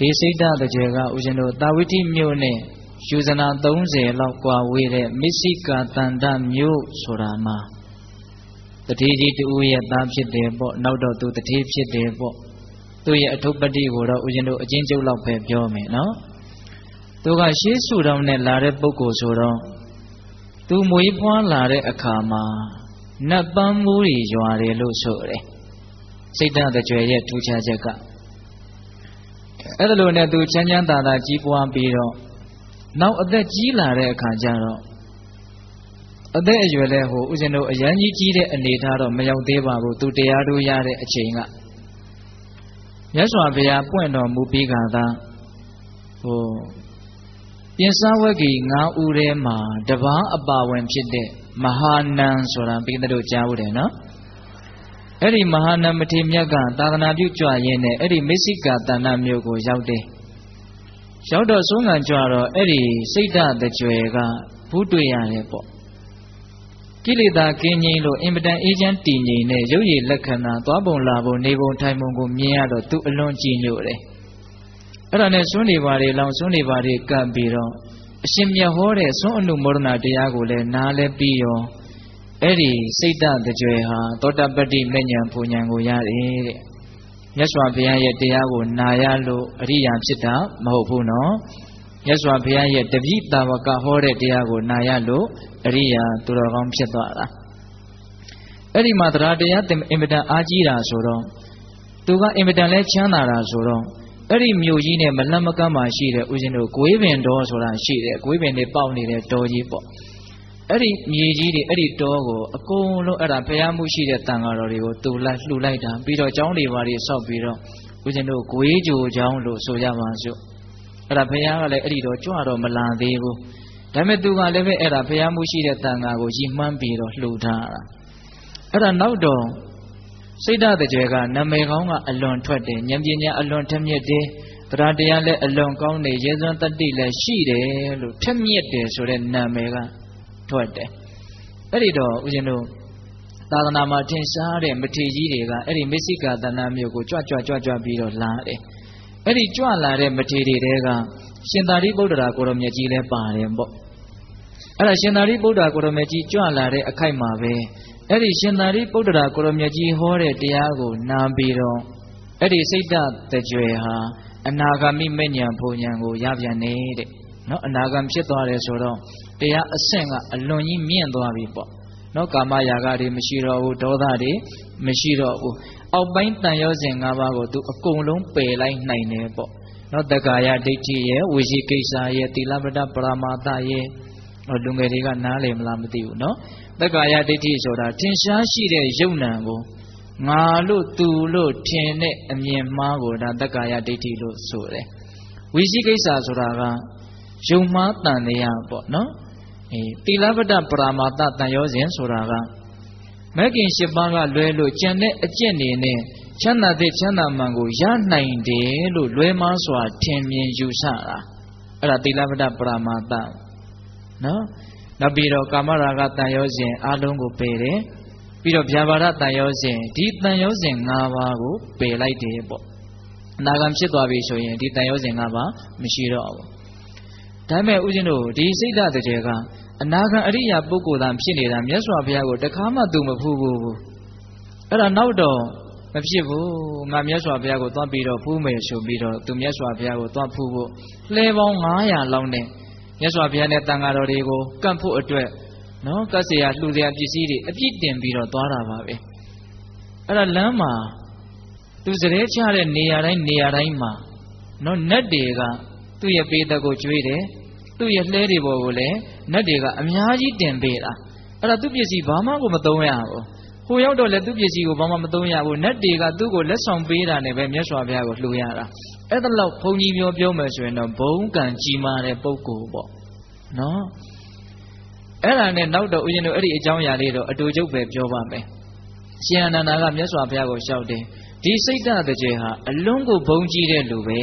ဒီစိတ်ဓာတ်တကြွယ်ကဦးဇင်းတို့တာဝိတိမြို့နဲ့ယူဇနာ30လောက်ကွာဝေးတဲ့မစ္စိကာတန္တမြို့ဆိုတာမှာတတိကြီးတူရဲ့သားဖြစ်တယ်ပေါ့နောက်တော့သူတတိဖြစ်တယ်ပေါ့သူ့ရဲ့အထုပ္ပတ္တိကိုတော့ဦးဇင်းတို့အချင်းကျုပ်လောက်ပဲပြောမယ်နော်သူကရှေးစုတော်နဲ့လာတဲ့ပုဂ္ဂိုလ်ဆိုတော့သူမွေးဖွားလာတဲ့အခါမှာနတ်ပန်းမိုးတွေရွာတယ်လို့ဆိုတယ်စိတ်ဓာတ်ကြွယ်ရဲ့ထူးခြားချက်က အဲ့ဒါလိုနဲ့သူချမ်းချမ်းသာသာကြီးပွားပြီးတော့နောက်အသက်ကြီးလာတဲ့အခါကျတော့အသက်အရွယ်လဲဟိုဥစဉ်တို့အရန်ကြီးကြီးတဲ့အနေထားတော့မရောက်သေးပါဘူးသူတရားတို့ရတဲ့အချိန်ကမြတ်စွာဘုရားပွင့်တော်မူပြီးခါသာဟိုပြင်စဝဂီ9ဦးထဲမှာတပားအပါဝင်ဖြစ်တဲ့မဟာနံဆိုတာပိသတို့ကြားဘူးတယ်နော် အဲ့ဒီမဟာနံမထေမြတ်ကသာသနာပြုကြွရင်းနဲ့အဲ့ဒီမစ္စိကာတဏ္ဍမြို့ကိုရောက်တယ်ရောက်တော့ဆုံးခံကြွတော့အဲ့ဒီစိတ်ဓာတ်တကြွယ်ကဘူးတွေ့ရတယ်ပေါ့ကိလေသာကင်းငြိမ်းလို့အင်မတန်အေးချမ်းတည်ငြိမ်တဲ့ရုပ်ရည်လက္ခဏာသွားပုံလာပုံနေပုံထိုင်ပုံကိုမြင်ရတော့သူအလွန်ကြည်ညိုတယ်အဲ့ဒါနဲ့စွန်းနေပါလေလောင်စွန်းနေပါလေကပ်ပြီးတော့အရှင်မြတ်ဟောတဲ့စွန်းအနုမောဒနာတရားကိုလည်းနားလဲပြီးရော အဲ့ဒီစိတ်ဓာတ်ကြွယ်ဟာသောတပတ္တိမေညာပူညာကိုရတယ်တဲ့မြတ်စွာဘုရားရဲ့တရားကိုနာရလို့အရိယာဖြစ်တာမဟုတ်ဘူးနော်မြတ်စွာဘုရားရဲ့တပိတာဝကဟောတဲ့တရားကိုနာရလို့အရိယာသူတော်ကောင်းဖြစ်သွားတာအဲ့ဒီမှာတရားတရားအင်မတန်အားကြီးတာဆိုတော့သူကအင်မတန်လဲချမ်းသာတာဆိုတော့အဲ့ဒီမြို့ကြီးနဲ့မလတ်မကမ်းမှာရှိတဲ့ဦးဇင်းတို့ဂွေးပင်တော်ဆိုတာရှိတယ်ဂွေးပင်တွေပေါက်နေတဲ့တော်ကြီးပေါ့ အဲ့ဒီမြေကြီးတွေအဲ့ဒီတောကိုအကုန်လုံးအဲ့ဒါဖျားမှုရှိတဲ့တန်ဃာတော်တွေကိုတူလိုက်လှူလိုက်တာပြီးတော့ကျောင်းတွေဘာတွေဆောက်ပြီးတော့ဦးဇင်းတို့ဂွေးကြိုကျောင်းလို့ဆိုရပါစို့အဲ့ဒါဖျားကလည်းအဲ့ဒီတော့ကြွတော့မလာသေးဘူးဒါပေမဲ့သူကလည်းပဲအဲ့ဒါဖျားမှုရှိတဲ့တန်ဃာကိုရည်မှန်းပြီးတော့လှူထားတာအဲ့ဒါနောက်တော့စိတ်ဓာတ်တကြွယ်ကနာမည်ကောင်းကအလွန်ထွက်တယ်ဉာဏ်ပညာအလွန်ထက်မြက်တယ်တရားတရားလည်းအလွန်ကောင်းတယ်ရေစွမ်းတတ္တိလည်းရှိတယ်လို့ထက်မြက်တယ်ဆိုတဲ့နာမည်က ထွက်တယ်အဲ့ဒီတော့ဦးဇင်းတို့သာသနာမှာထင်ရှားတဲ့မထေကြီးတွေကအဲ့ဒီမစ္စိကာတဏမျိုးကိုကြွကြွကြွကြွပြီးတော့လာတယ်အဲ့ဒီကြွလာတဲ့မထေတွေတဲကရှင်သာရိပုတ္တရာကိုရမြတ်ကြီးလည်းပါတယ်ပေါ့အဲ့ဒါရှင်သာရိပုတ္တရာကိုရမြတ်ကြီးကြွလာတဲ့အခိုက်မှာပဲအဲ့ဒီရှင်သာရိပုတ္တရာကိုရမြတ်ကြီးဟောတဲ့တရားကိုနာပြီးတော့အဲ့ဒီစိတ်ဓာတ်တကြွယ်ဟာအနာဂမိမဉ္ဇဉ်ဘုံဉဏ်ကိုရပြန်နေတဲ့နော်အနာဂံဖြစ်သွားတယ်ဆိုတော့ တရားအဆင့်ကအလွန်ကြီးမြင့်သွားပြီပေါ့နော်ကာမရာဂတွေမရှိတော့ဘူးဒေါသတွေမရှိတော့ဘူးအောက်ပိုင်းတန်ရောစဉ်၅ပါးကိုသူအကုန်လုံးပယ်လိုက်နိုင်တယ်ပေါ့နော်တက္ကာယဒိဋ္ဌိရဲ့ဝိရှိကိစ္စရဲ့သီလပဒပရမာသရဲ့လူငယ်တွေကနားလည်မလားမသိဘူးနော်တက္ကာယဒိဋ္ဌိဆိုတာထင်ရှားရှိတဲ့ယုံ nant ကိုငါလို့သူလို့ထင်တဲ့အမြင်မှားကိုဒါတက္ကာယဒိဋ္ဌိလို့ဆိုတယ်ဝိရှိကိစ္စဆိုတာကယုံမှားတန်တရားပေါ့နော် အေးတိလပဒပရာမာတတန်ရောစဉ်ဆိုတာကမဂ်ကင်၈ပါးကလွဲလို့ကြံတဲ့အကျင့်နေနဲ့ချမ်းသာတဲ့ချမ်းသာမှန်ကိုရနိုင်တယ်လို့လွဲမားစွာထင်မြင်ယူဆတာအဲ့ဒါတိလပဒပရာမာတနော်နောက်ပြီးတော့ကာမရာဂတန်ရောစဉ်အလုံးကိုပယ်တယ်ပြီးတော့ဗျာပါဒတန်ရောစဉ်ဒီတန်ရောစဉ်၅ပါးကိုပယ်လိုက်တယ်ပေါ့အနာဂံဖြစ်သွားပြီဆိုရင်ဒီတန်ရောစဉ်၅ပါးမရှိတော့ဘူး ဒါပေမဲ့ဦးဇင်းတို့ဒီစိတ်ဓာတ်တည်းကအနာခံအရိယာပုဂ္ဂိုလ်သာဖြစ်နေတာမြတ်စွာဘုရားကိုတခါမှသူမဖူးဘူးအဲ့ဒါနောက်တော့မဖြစ်ဘူးငါမြတ်စွာဘုရားကိုသွားပြီးတော့ဖူးမယ်ဆိုပြီးတော့သူမြတ်စွာဘုရားကိုသွားဖူးဖို့လှည်ပေါင်း900လောက်နဲ့မြတ်စွာဘုရားနဲ့တန်ဃာတော်တွေကိုကန့်ဖို့အတွက်နော်ကတ်စရာလှူစရာပစ္စည်းတွေအပြည့်တင်ပြီးတော့သွားတာပါပဲအဲ့ဒါလမ်းမှာသူစရဲချတဲ့နေရာတိုင်းနေရာတိုင်းမှာနော်နတ်တွေကသူ့ရဲ့ပေးသက်ကိုကြွေးတယ် သူ့ရဲ့လှဲတွေပေါ်ကိုလည်းနတ်တွေကအများကြီးတင်ပေးတာအဲ့ဒါသူ့ပစ္စည်းဘာမှကိုမသုံးရဘူးဟိုရောက်တော့လည်းသူ့ပစ္စည်းကိုဘာမှမသုံးရဘူးနတ်တွေကသူ့ကိုလက်ဆောင်ပေးတာနဲ့ပဲမြတ်စွာဘုရားကိုလှူရတာအဲ့ဒါလောက်ဘုန်းကြီးပြောပြောမယ်ဆိုရင်တော့ဘုံကံကြီးမားတဲ့ပုဂ္ဂိုလ်ပေါ့နော်အဲ့ဒါနဲ့နောက်တော့ဦးဇင်းတို့အဲ့ဒီအကြောင်းအရာလေးတော့အတူချုပ်ပဲပြောပါမယ်ရှင်အနန္ဒာကမြတ်စွာဘုရားကိုလျှောက်တယ်ဒီစိတ်ဓာတ်တကြဲဟာအလုံးကိုဘုံကြီးတဲ့လူပဲ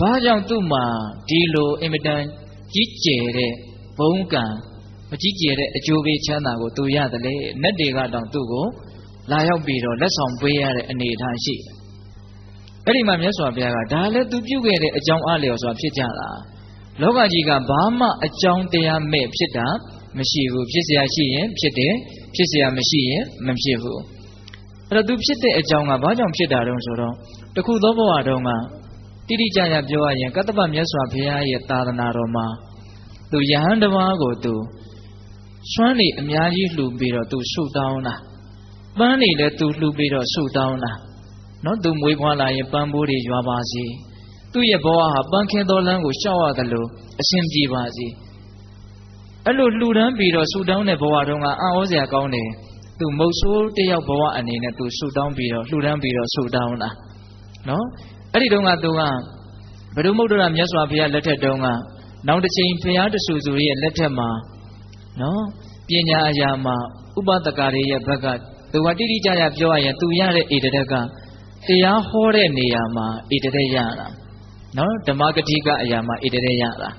ဘာကြောင့်သူ့မှာဒီလိုအင်မတန်ကြီးကျယ်တဲ့ဘုံကံမကြီးကျယ်တဲ့အကျိုးပေးချမ်းသာကိုသူရတယ်လေနတ်တွေကတောင်သူ့ကိုလာရောက်ပြီးတော့လက်ဆောင်ပေးရတဲ့အနေအထားရှိ အဲ့ဒီမှာမြတ်စွာဘုရားကဒါလည်းသူပြုခဲ့တဲ့အကြောင်းအလျော်စွာဖြစ်ကြတာလောကကြီးကဘာမှအကြောင်းတရားမဲ့ဖြစ်တာမရှိဘူးဖြစ်เสียရှိရင်ဖြစ်တယ်ဖြစ်เสียမရှိရင်မဖြစ်ဘူးအဲ့တော့သူဖြစ်တဲ့အကြောင်းကဘာကြောင့်ဖြစ်တာတုံးဆိုတော့တခုသောဘဝတုန်းက တိတိကျကျပြောရရင်ကတ္တပမြတ်စွာဘုရားရဲ့သာသနာတော်မှာသူယဟန်တစ်ပါးကိုသူစွမ်းနေအများကြီးလှူပြီးတော့သူဆုတောင်းတာပန်းနေလည်းသူလှူပြီးတော့ဆုတောင်းတာနော်သူမွေးဖွားလာရင်ပန်းပိုးတွေရွာပါစေသူ့ရဲ့ဘဝဟာပန်းခင်းသောလမ်းကိုရှောက်ရတယ်လို့အရှင်ပြေပါစေအဲ့လိုလှူဒန်းပြီးတော့ဆုတောင်းတဲ့ဘဝတုန်းကအံ့ဩစရာကောင်းတယ်သူမုတ်ဆိုးတယောက်ဘဝအနေနဲ့သူဆုတောင်းပြီးတော့လှူဒန်းပြီးတော့ဆုတောင်းတာနော် အဲ့ဒီတုန်းကသူကဘုရုမုဒ္ဒရာမြတ်စွာဘုရားလက်ထက်တုန်းကနောက်တစ်ချိန်ဘုရားတဆူဆူရဲ့လက်ထက်မှာနော်ပညာအရာမှာဥပဒကာတွေရဲ့ဘက်ကသူကတိတိကျကျပြောရရင်သူရတဲ့ဧတတကတရားဟောတဲ့နေရာမှာဧတရက်ရတာနော်ဓမ္မဂတိကအရာမှာဧတရက်ရတာ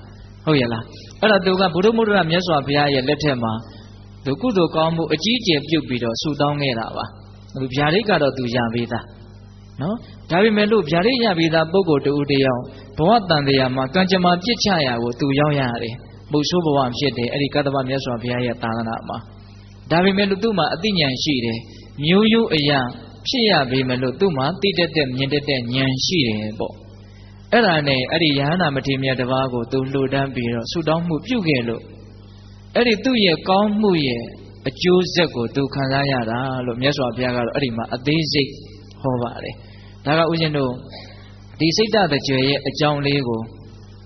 ဟုတ်ရဲ့လားအဲ့တော့သူကဘုရုမုဒ္ဒရာမြတ်စွာဘုရားရဲ့လက်ထက်မှာသူကုသိုလ်ကောင်းမှုအကြီးအကျယ်ပြုတ်ပြီးတော့ဆူတောင်းခဲ့တာပါသူဗျာဒိတ်ကတော့သူရပေးသား နော်ဒါပေမဲ့လို့ဗျာဒိတ်ရပေးသားပုဂ္ဂိုလ်တူတယောက်ဘဝတန်တရားမှာကံကြမ္မာပြစ်ချရာကိုသူရောက်ရတယ်ပုဆိုးဘဝဖြစ်တယ်အဲ့ဒီကတ္တဗမြတ်စွာဘုရားရဲ့သာသနာမှာဒါပေမဲ့လို့သူ့မှာအသိဉာဏ်ရှိတယ်မျိုးရိုးအရာဖြစ်ရပေမဲ့လို့သူ့မှာသိတတ်တဲ့မြင်တတ်တဲ့ဉာဏ်ရှိတယ်ပေါ့အဲ့ဒါနဲ့အဲ့ဒီယဟနာမထေရမြတ်တစ်ပါးကိုသူလှူဒန်းပြီးတော့ဆူတောင်းမှုပြုခဲ့လို့အဲ့ဒီသူ့ရဲ့ကောင်းမှုရဲ့အကျိုးဆက်ကိုသူခံစားရတာလို့မြတ်စွာဘုရားကတော့အဲ့ဒီမှာအသေးစိတ်ဟောပါတယ် ဒါကဥရှင်တို့ဒီစိတ်တတကြွယ်ရဲ့အကြောင်းလေးကို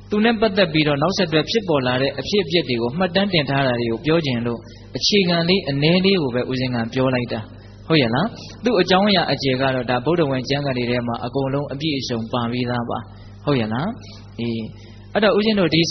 သူနဲ့ပတ်သက်ပြီးတော့နောက်ဆက်တွဲဖြစ်ပေါ်လာတဲ့အဖြစ်အပျက်တွေကိုမှတ်တမ်းတင်ထားတာတွေကိုပြောခြင်းလို့အခြေခံလေးအနည်းလေးကိုပဲဥစဉ်ကပြောလိုက်တာဟုတ်ရဲ့လားသူ့အကြောင်းအရာအကျေကတော့ဒါဗုဒ္ဓဝင်ကျမ်းဂန်တွေထဲမှာအကုန်လုံးအပြည့်အစုံပါပြီးသားပါဟုတ်ရဲ့လားအေးအဲ့တော့ဥစဉ်တို့ဒီ